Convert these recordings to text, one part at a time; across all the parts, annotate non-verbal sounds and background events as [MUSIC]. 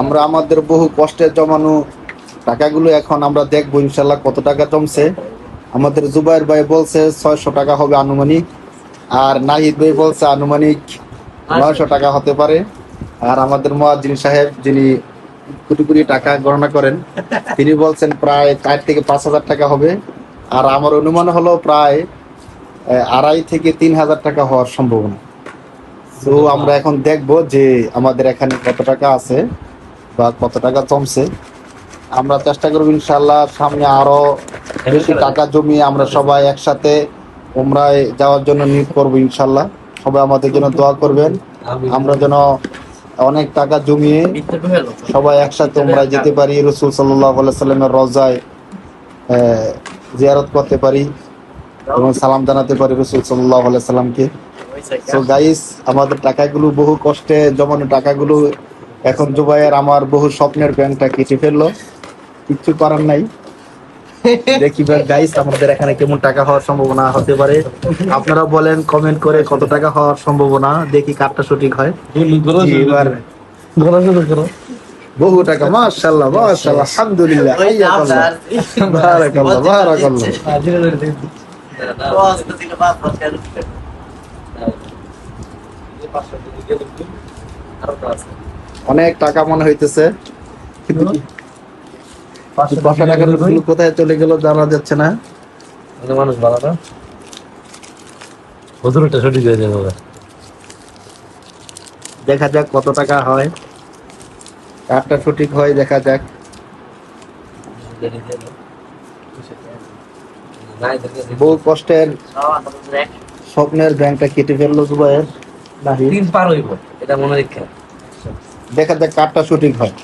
আমরা আমাদের বহু কষ্টের জমানো টাকাগুলো এখন আমরা দেখব ইনশাল্লাহ কত টাকা জমছে। আমাদের জুবাইর ভাই বলছে ছয়শো টাকা হবে আনুমানিক, আর নাহিদ ভাই বলছে আনুমানিক নয়শো টাকা হতে পারে। আর আমাদের মহাজিন সাহেব যিনি কোটি কোটি টাকা গণনা করেন, তিনি বলছেন প্রায় চার থেকে পাঁচ হাজার টাকা হবে। আর আমার অনুমান হলো প্রায় আড়াই থেকে তিন হাজার টাকা হওয়ার সম্ভাবনা। তো আমরা এখন দেখব যে আমাদের এখানে কত টাকা আছে বা কত টাকা জমছে। আমরা চেষ্টা করব ইনশাল্লাহ সামনে আরও বেশি টাকা জমিয়ে আমরা সবাই একসাথে উমরায় যাওয়ার জন্য নিয়োগ করব ইনশাল্লাহ সবাই আমাদের জন্য দোয়া করবেন। আমরা যেন অনেক টাকা জমিয়ে সবাই একসাথে উমরায় যেতে পারি রসুল সাল্লাহ সাল্লামের রজায় আহ, জিয়ারত করতে পারি এবং সালাম জানাতে পারি রসুল সাল্লাহ সাল্লামকে। তো গাইস আমাদের টাকাগুলো বহু কষ্টে জমানো টাকাগুলো এখন জুবাইয়ের আমার বহু স্বপ্নের ব্যাংকটা কেটে ফেলল। কিচ্ছু করার নাই। দেখি গাইস আমাদের এখানে কেমন টাকা হওয়ার সম্ভাবনা হতে পারে। আপনারা বলেন কমেন্ট করে কত টাকা হওয়ার সম্ভাবনা দেখি কারটা সঠিক হয়। এবার বহু টাকা মাশাআল্লাহ মাশাআল্লাহ আলহামদুলিল্লাহ বারাকাল্লাহ বারাকাল্লাহ। অনেক টাকা মনে হইতেছে। পাঁচশো টাকার নোটগুলো কোথায় চলে গেল জানা যাচ্ছে না। মানুষ ভালো না? হুজুরটা সঠিক হয়ে যাবে। দেখা যাক কত টাকা হয়। কারটা সঠিক হয় দেখা যাক। বহু কষ্টের স্বপ্নের ব্যাংকটা কেটে ফেলল দুবাইয়ের নাহি তিন পার হইব এটা মনে রেখে দেখা যাক কারটা সঠিক হয়।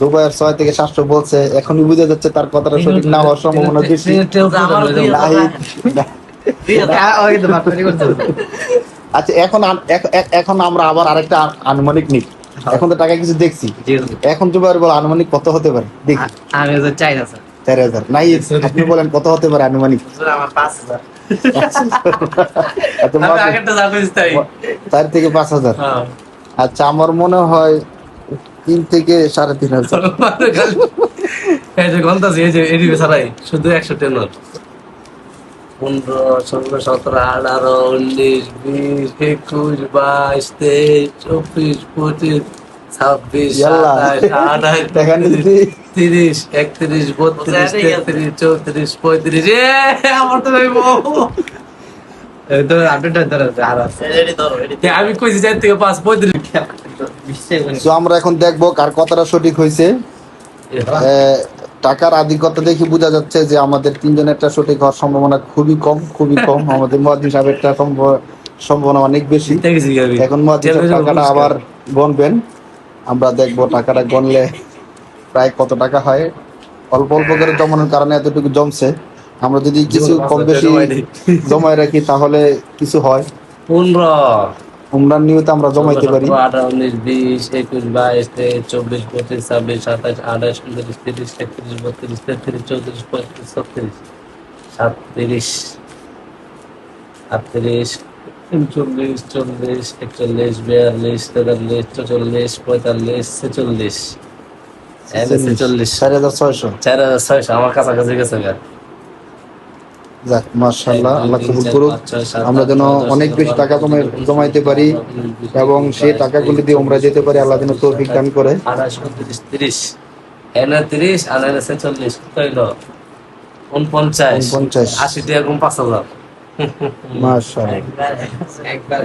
দুবাইয়ের ছয় থেকে সাতশো বলছে এখনই বুঝে যাচ্ছে তার কথাটা সঠিক না হওয়ার সম্ভাবনা বেশি। আচ্ছা এখন এখন আমরা আবার আরেকটা আনুমানিক নিই। এখন তো টাকা কিছু দেখছি। এখন জুবাইর বল আনুমানিক কত হতে পারে? দেখি। আমি তো চাই না স্যার। চার হাজার। নাই আপনি বলেন কত হতে পারে আনুমানিক? আমার পাঁচ হাজার। চার থেকে পাঁচ হাজার। হ্যাঁ। আচ্ছা আমার মনে হয় তিন থেকে সাড়ে তিন হাজার। [LAUGHS] এই যে গন্তাছি এই যে এডি ছাড়াই শুধু একশো টেনর পনেরো ষোলো সতেরো আঠারো উনিশ বিশ একুশ বাইশ তেইশ চব্বিশ পঁচিশ ছাব্বিশ। সাতাশ আঠাশ [LAUGHS] তিরিশ একত্রিশ বত্রিশ তেত্রিশ চৌত্রিশ পঁয়ত্রিশ। আমার তো আমি কইছি চার থেকে পাঁচ পঁয়ত্রিশ [LAUGHS] তো আমরা এখন দেখব কার কথাটা সঠিক হয়েছে। টাকার আধিক্যতা দেখে বোঝা যাচ্ছে যে আমাদের তিনজনেরটা সঠিক হওয়ার সম্ভাবনা খুবই কম খুবই কম। [LAUGHS] আমাদের মহাদিন সাহেবেরটা সম্ভ- সম্ভাবনা অনেক বেশি। এখন মহাদিন টাকাটা। আবার গণবেন। আমরা দেখব টাকাটা গণলে প্রায় কত টাকা হয়। অল্প অল্প করে জমানোর কারণে এতটুকু জমছে। আমরা যদি কিছু কম বেশি। জমায় রাখি তাহলে কিছু হয়। পনেরো উমরান নিয়তে আমরা জমাইতে পারি। আঠারো উনিশ বিশ একুশ বাইশ তেইশ চব্বিশ পঁচিশ ছাব্বিশ সাতাশ আঠাশ উনত্রিশ তিরিশ একত্রিশ বত্রিশ তেত্রিশ চৌত্রিশ পঁয়ত্রিশ ছত্রিশ সাতত্রিশ আটত্রিশ উনচল্লিশ চল্লিশ একচল্লিশ বিয়াল্লিশ তেতাল্লিশ চৌচল্লিশ পঁয়তাল্লিশ ছেচল্লিশ। ছেচল্লিশ। চার হাজার ছয়শো। চার হাজার ছয়শো। আমার কাছাকাছি গেছে। যাক মার্শাল্লাহ আল্লাহ কবুল করুক। আমরা যেন অনেক বেশি টাকা জমাইতে পারি এবং সেই টাকাগুলি দিয়ে আমরা যেতে পারি আল্লাহ যেন চব্বিশ, তৌফিক দান করে। তিরিশ। এনে তিরিশ আর এনে ছেচল্লিশ কত উনপঞ্চাশ। উনপঞ্চাশ। আশি টাকা কম পাঁচ হাজার। মার্শাল্লাহ একবার একবার।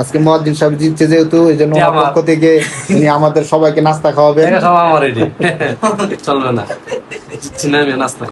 আজকে মহাদিন সাহেব জিতছে যেহেতু এই জন্য জি, ওনার আমার। পক্ষ থেকে তিনি আমাদের সবাইকে নাস্তা খাওয়াবেন। চলবে না। নাস্তা